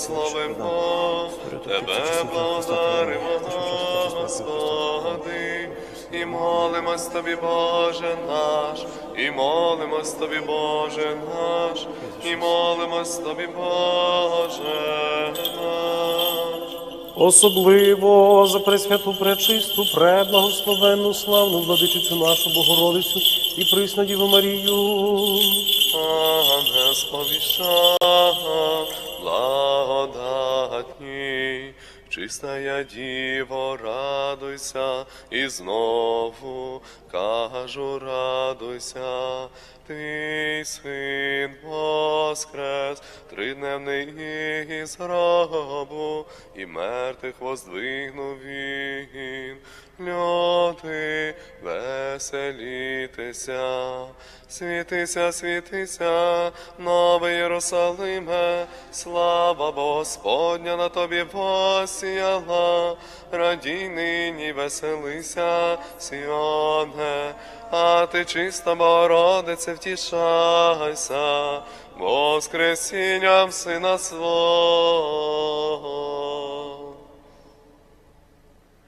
славимо, Тебе благодаримо, Господи, і молимось Тобі, Боже наш, і молимось Тобі, Боже наш, і молимось Тобі, Боже наш. Особливо за пресвяту пречисту, преблагословенну, славну владичицю нашу Богородицю і присну Діву Марію. Ангел сповіша, чистая діво, радуйся, і знову кажу, радуйся, твій син воскрес, тридневний із гробу, і мертвих воздвигнув він. Люди, веселітеся, світися, світися, новий Єрусалиме, слава Господня на тобі посіяла, радій нині веселися, Сіоне, а ти чиста Богородице, втішайся, воскресінням сина свого.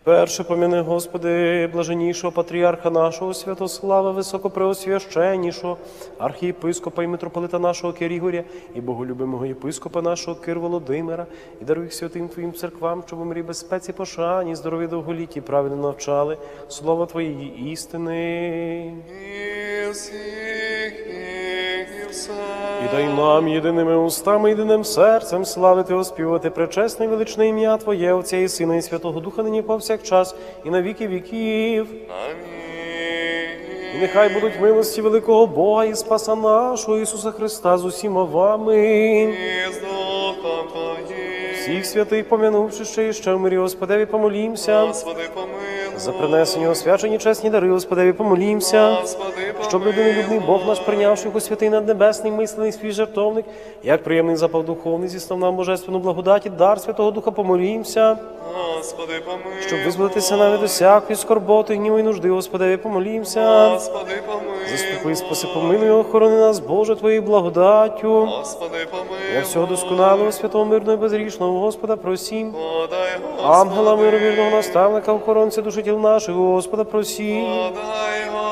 Перше поміни, Господи, блаженнішого патріарха нашого Святослава, високопреосвященнішого, архієпископа і митрополита нашого Кирігоря, і боголюбимого єпископа нашого Кир Володимира, і даруй святим Твоїм церквам, щоб у мирі безпеці, пошані, здорові довголітті, правильно навчали слово Твоєї істини. І всіх, і. І дай нам єдиними устами, єдиним серцем славити, оспівати пречесне і величне ім'я Твоє, Отця і Сина, і Святого Духа, нині повсякчас, і на віки віків. І Амінь. нехай будуть милості великого Бога і Спаса нашого Ісуса Христа з усіма вами. І з Духом Твоїм. Всіх святих помянувши ще і ще в мирі, Господеві помолімся. Господи, помилуй. За принесені освячені чесні дари, Господеві помолімся. Господи. Щоб людинолюбний Бог наш прийнявши його святий наднебесний, мислений свій жертовник, як приємний запах духовний, зістав нам божественну благодаті, дар Святого Духа помолімся. Господи, помилуй. Щоб визволитися нам від усякої скорботи, гніву і нужди, Господеві помолімся. Господи, помилуй. Заступи, спаси, помилуй, охорони нас, Боже, Твоєю благодаттю. Господи, помилуй. Я всього досконалого, святого, мирного і безрішного Господа просім. Подай, Господи. Ангела мировірного наставника, охоронця душі тіл наших, Господа просім. Подай, Господи.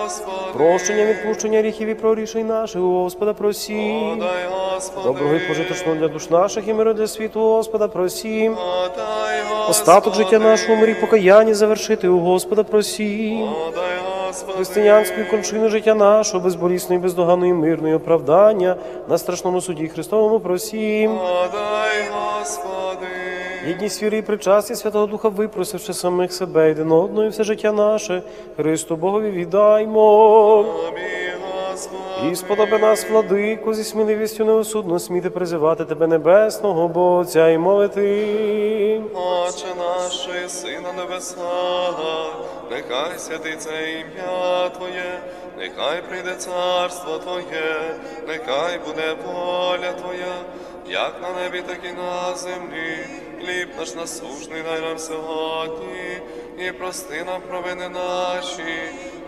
Прощення, відпущення гріхів і прорішень наших, Господа просім. Подай, Господи. Доброго і пожиточного для душ наших і миру для світу, Господа просім. Подай, Господи. Остаток життя нашого мирі покаяння завершити у Господа просім. Подай, Господи. Християнської кончини життя нашого, безболісної, бездоганної, мирної оправдання на страшному суді Христовому просім. Подай, Господи. Гідність віри і причасті Святого Духа, випросивши самих себе один одного, і все життя наше, Христу Богові віддаймо. І сподоби нас, владику, зі сміливістю неосудно сміти призивати Тебе Небесного, Бо Отця і мовити. Отче наш, що єси на небесах, нехай святиться ім'я Твоє, нехай прийде царство Твоє, нехай буде воля Твоя, як на небі, так і на землі. Хліб наш насушний дай нам сьогодні, і прости нам провини наші,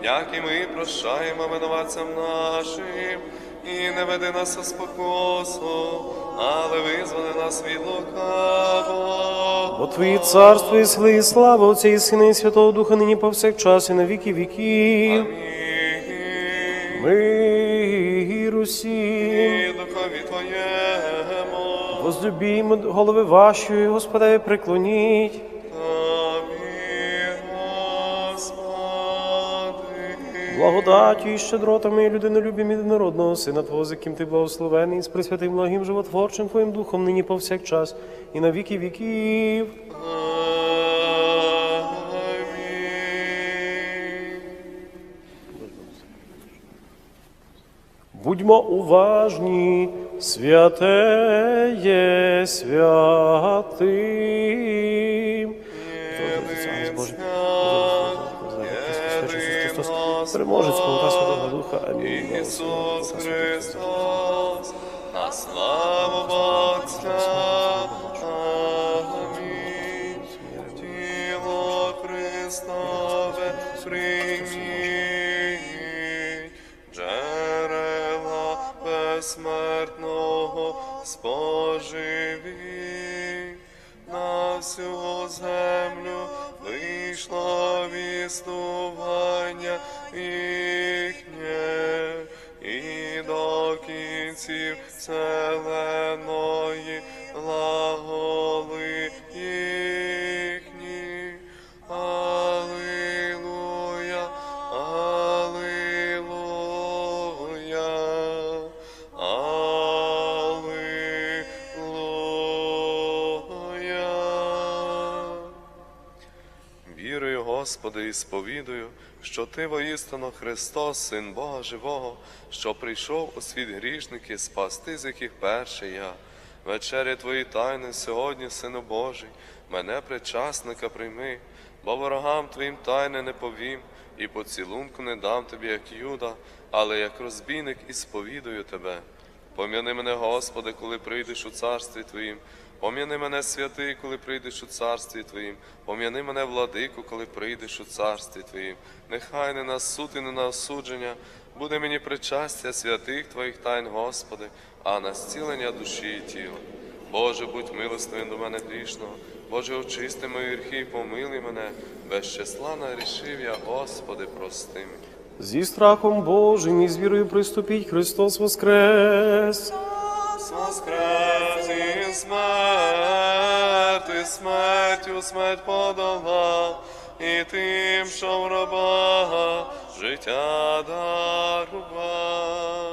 як і ми прощаємо винуватцям нашим, і не веди нас у спокусу, але визволи нас від лукавого. Бо Твої царство і сили, і слава Отця і Сина, і Святого Духа, нині повсякчас, і на віки віків. Амінь. Мир усім. І духові Твоєму, Возлюбімо голови вашої, Господеві, преклоніть. Господи. Благодаттю і щедротами і людинолюбім єдинородного Сина Твого, з яким ти благословений, з присвятим благим животворчим Твоїм Духом, нині повсякчас, і на віки віків. Будьмо уважні, святе є святим. Переможець Полта Святого Духа. Амінь. Ісус Христос, на славу Отця. Амінь. Тіло Христове прийміть, Bom, Господи, і сповідую, що Ти воістину Христос, Син Бога Живого, що прийшов у світ грішники спасти, з яких перший я. Вечері Твої тайни сьогодні, Сину Божий, мене причасника прийми, бо ворогам Твоїм тайни не повім, і поцілунку не дам тобі, як Юда, але як розбійник і сповідую Тебе. Пом'яни мене, Господи, коли прийдеш у царстві Твоїм. Пом'яни мене, святий, коли прийдеш у царстві Твоїм. Пом'яни мене, владику, коли прийдеш у царстві Твоїм. Нехай не на суд і не на осудження буде мені причастя святих Твоїх тайн, Господи, а на зцілення душі і тіла. Боже, будь милостивим до мене грішного. Боже, очисти мої гріхи і помилуй мене. Без числа нарішив я, Господи, прости мені. Зі страхом Божим і з вірою приступіть, Христос воскрес. Воскрес і смерти, смертю смерть подолав, і тим, що в раба життя дарував.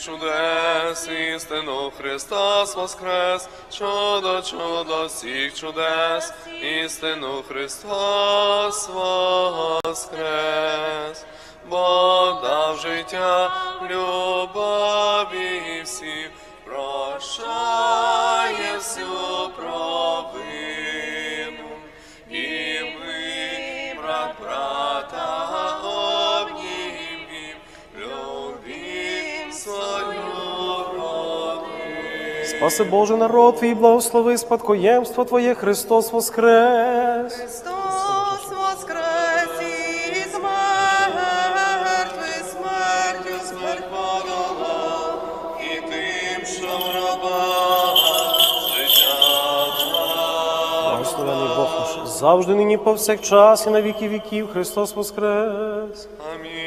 Чудес, істину Христос воскрес, чудо, чудо, всіх чудес, істину Христос воскрес, бо дав життя любові всім, прощає всю провину, Спаси Боже народ твій, благослови спадкоємство Твоє, Христос воскрес. Христос воскрес із мертвих, смертю смерть подолав, і тим, що раба життя. Благословений Бог наш, завжди нині повсякчас і на віки віків, Христос воскрес. Амінь.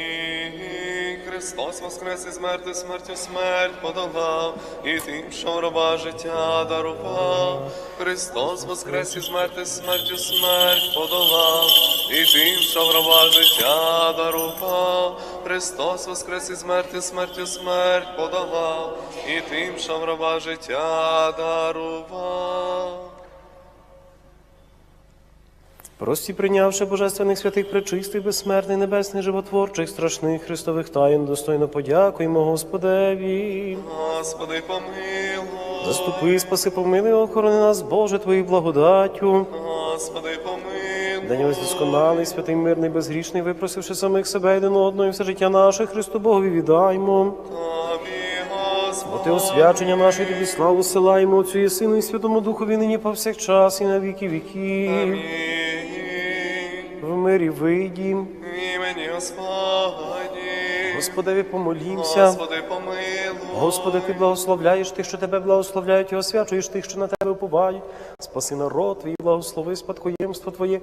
Христос воскрес із мертвих смертю смерть подолав, і тим, що в раба життя дарував. Христос воскрес із мертвих смертю смерть подолав, і тим, що в раба життя дарував. Христос воскрес із мертвих смертю смерть подолав, і тим, що в раба життя дарував. Прості прийнявши божественних святих пречистих, безсмертних, небесних, животворчих, страшних Христових таїн, достойно подякуємо Господеві. Господи, помилуй. Заступи, спаси, помилуй, охорони нас, Боже, Твоєю благодаттю. Господи, помилуй. День ось досконалий, святий, мирний, безгрішний, випросивши самих себе один одного і все життя наше, Христу Богові віддаймо. Бо ти освячення наше тобі славу силаємо Отцю і Сину і Святому Духові нині повсякчас і на віки віків. Амінь. Мирі вийдім, В імені Господні. Господеві помолімся. Господи, помилуй. Господи, ти благословляєш тих, що тебе благословляють, і освячуєш тих, що на тебе уповають. Спаси народ твій, благослови спадкоємство Твоє,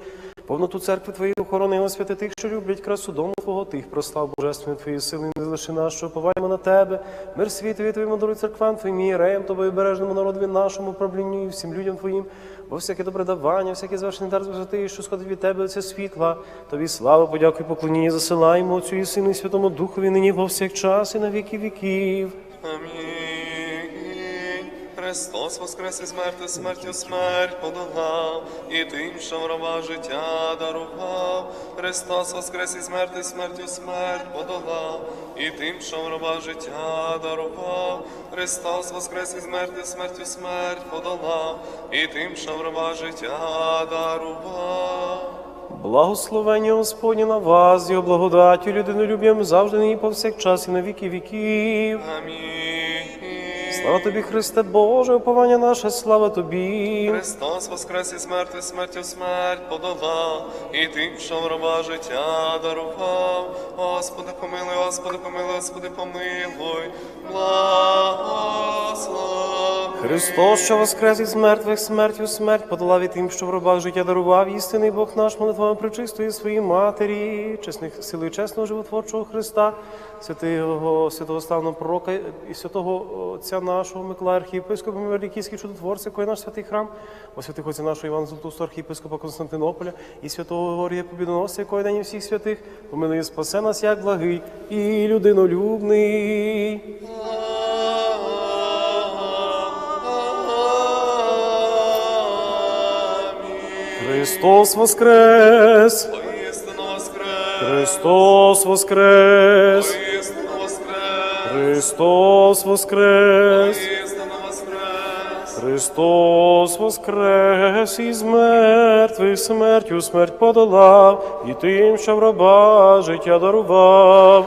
Повноту церкви Твоєї охорони, Господи, тих, що люблять красу дому Твого, тих прослав Божественної Твої сили, не залиши нас, що поваємо на Тебе. Мир світові Твоєму даруй церквам Твоїм, ієреям, Тобою бережному народові нашому правлінню і всім людям Твоїм, бо всяке добре давання, всяке звершений дар святий, що сходить від Тебе, це світла. Тобі слава, подяку і поклоніння засилаємо Отцю і Сину і Святому Духові, нині повсякчас і на віки віків. Амінь. Христос воскрес із мертвих смертю смерть подолав, і тим, що в раба життя дарував. Христос воскрес із мертвих смертю смерть подолав, і тим, що в раба життя дарував. Христос воскрес із мертвих смертю смерть подолав, і тим, що в раба життя дарував. Благословення Господнє на вас, його благодаттю, людинолюб'ям завжди нині повсякчас і на віки віків. Амінь. Слава тобі, Христе Боже, уповання наше, слава тобі. Христос воскрес із мертвих смертю смерть подолав, і тим, що в роба життя дарував. Господи, помилуй, Господи, помилуй, Господи, помилуй, благослови. Христос, що воскрес із мертвих смертю смерть, подолав і тим, що в робах життя дарував, істинний Бог наш, молитвами причистої своїй матері, чесних силою чесного животворчого Христа, святого, святого славного пророка і святого Отця нашого Миколая архієпископа Великійський чудотворця, кой наш святий храм, о святих отця нашого Івана Золотоустого архієпископа Константинополя і святого Георгія Побідоносця, якої день всіх святих, помилуй і спасе нас як благий і людинолюбний. Христос воскрес! Христос воскрес! Христос воскрес! Христос воскрес із мертвих смертю смерть подолав, і тим, що в раба життя дарував.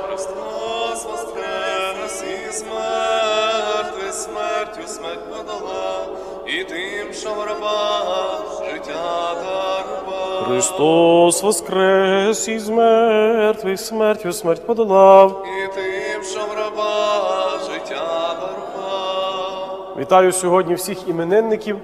Христос воскрес із мертвих смертю смерть подолав. І тим, що в раба життя дарував. Вітаю сьогодні всіх іменинників.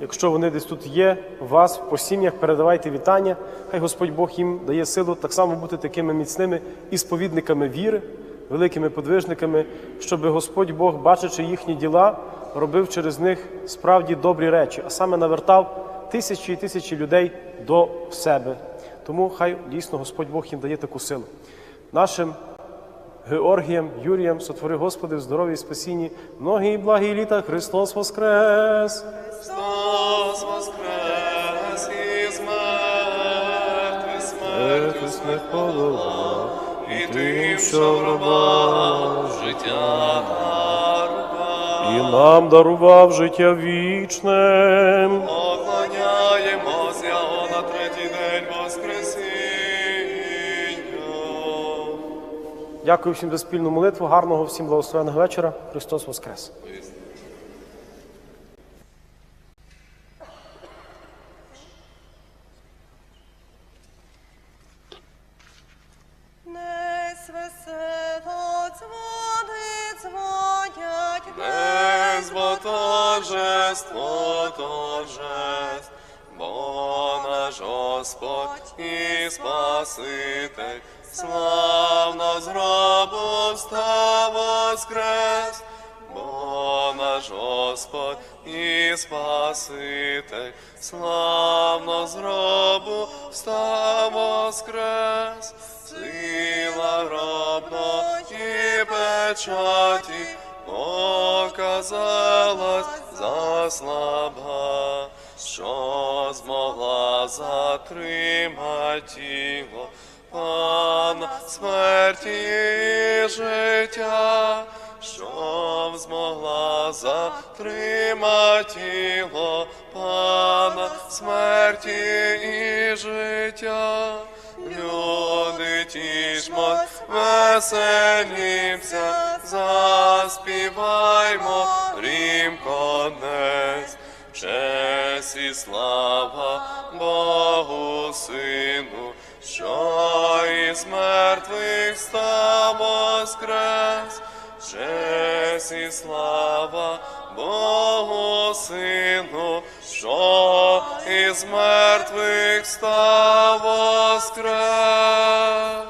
Якщо вони десь тут є, вас по сім'ях передавайте вітання. Хай Господь Бог їм дає силу так само бути такими міцними і сповідниками віри, великими подвижниками, щоб Господь Бог, бачачи їхні діла, робив через них справді добрі речі, а саме навертав тисячі і тисячі людей до себе. Тому хай дійсно Господь Бог їм дає таку силу. Нашим Георгієм, Юрієм, сотвори Господи в здоров'ї і спасінні, многі і благі літа Христос Воскрес! Христос воскрес із мертвих смертю смерть подолав, і тим, що в раба життя дарував. І нам дарував життя вічне. Дякую всім за спільну молитву. Гарного всім благословеного вечора. Христос Воскрес! І Спаситель, славно з гробу воскрес, бо наш Господь і Спаситель, славно з гробу встав воскрес, сила гробної печаті показалась заслаба, що змогла затримати тіло пана смерті і життя, що змогла затримати тіло пана смерті і життя. Люди тішмо, веселімся, заспіваймо рім конець, честь і слава Богу Сину, що із мертвих став воскрес, честь і слава Богу Сину, що із мертвих став воскрес.